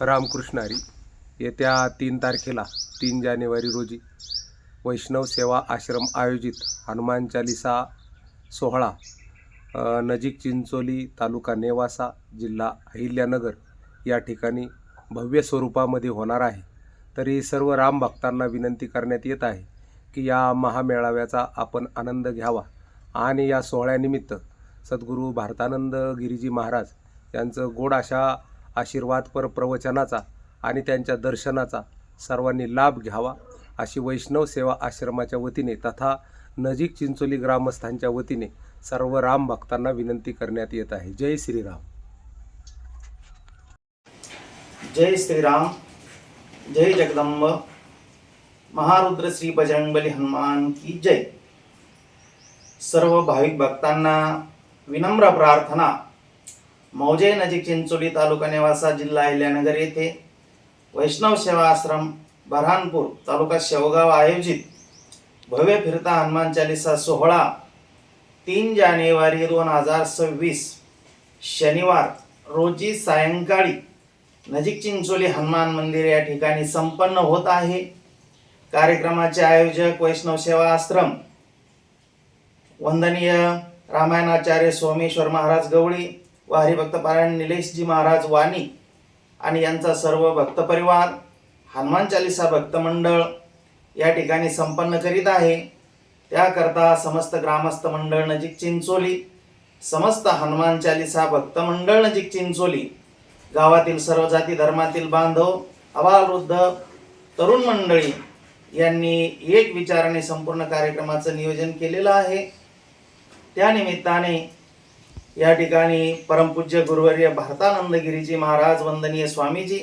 रामकृष्णारी येत्या तीन तारखेला तीन जानेवारी रोजी वैष्णव सेवा आश्रम आयोजित हनुमान चालिसा सोहळा नजीक चिंचोली तालुका नेवासा जिल्हा अहिल्यानगर या ठिकाणी भव्य स्वरूपामध्ये होणार आहे. तरी सर्व राम भक्तांना विनंती करण्यात येत आहे की या महामेळाव्याचा आपण आनंद घ्यावा आणि या सोहळ्यानिमित्त सद्गुरू भारतानंद गिरीजी महाराज यांचं गोड अशा आशीर्वादपर प्रवचनाचा आणि त्यांच्या दर्शनाचा सर्वांनी लाभ घ्यावा अशी वैष्णव सेवा आश्रमाच्या वतीने तथा नजीक चिंचोली ग्रामस्थांच्या वतीने सर्व राम भक्तांना विनंती करण्यात येत आहे. जय श्रीराम. जय श्रीराम. जय जगदंब. महारुद्र श्री बजरंगबली हनुमान की जय. सर्व भाविक भक्तांना विनम्र प्रार्थना मौजे नजीक चिंचोली तालुका नेवासा जिल्हा अहिल्यानगर येथे वैष्णव सेवा आश्रम बऱ्हाणपूर तालुका शेवगाव आयोजित भव्य फिरता हनुमान चालिसा सोहळा तीन जानेवारी दोन हजार सव्वीस शनिवार रोजी सायंकाळी नजीक चिंचोली हनुमान मंदिर या ठिकाणी संपन्न होत आहे. कार्यक्रमाचे आयोजक वैष्णव सेवा आश्रम वंदनीय रामायणाचार्य सोमेश्वर महाराज गवळी व हरिभक्त पारायण निलेशजी महाराज वाणी आणि यांचा सर्व भक्तपरिवार हनुमान चालिसा भक्त मंडळ या ठिकाणी संपन्न करीत आहे. त्याकरता समस्त ग्रामस्थ मंडळ नजीक चिंचोली समस्त हनुमान चालिसा भक्त मंडळ नजीक चिंचोली गावातील सर्व जाती धर्मातील बांधव अबालवृद्ध तरुण मंडळी यांनी एक विचाराने संपूर्ण कार्यक्रमाचं नियोजन केलेलं आहे. त्यानिमित्ताने या ठिकाणी परमपूज्य गुरुवर्य भारतानंद गिरीजी महाराज वंदनीय स्वामीजी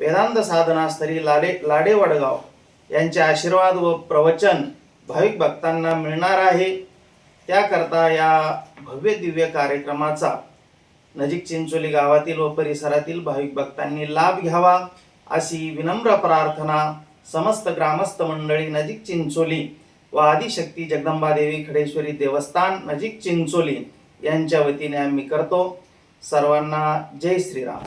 वेदांत साधनास्थरी लाडे लाडे वडगाव यांचे आशीर्वाद व प्रवचन भाविक भक्तांना मिळणार आहे. त्याकरता या भव्य दिव्य कार्यक्रमाचा नजीक चिंचोली गावातील व परिसरातील भाविक भक्तांनी लाभ घ्यावा अशी विनम्र प्रार्थना समस्त ग्रामस्थ मंडळी नजीक चिंचोली व आदिशक्ती जगदंबादेवी खडेश्वरी देवस्थान नजीक चिंचोली यांच्या वतीने आम्ही करतो. सर्वांना जय श्रीराम.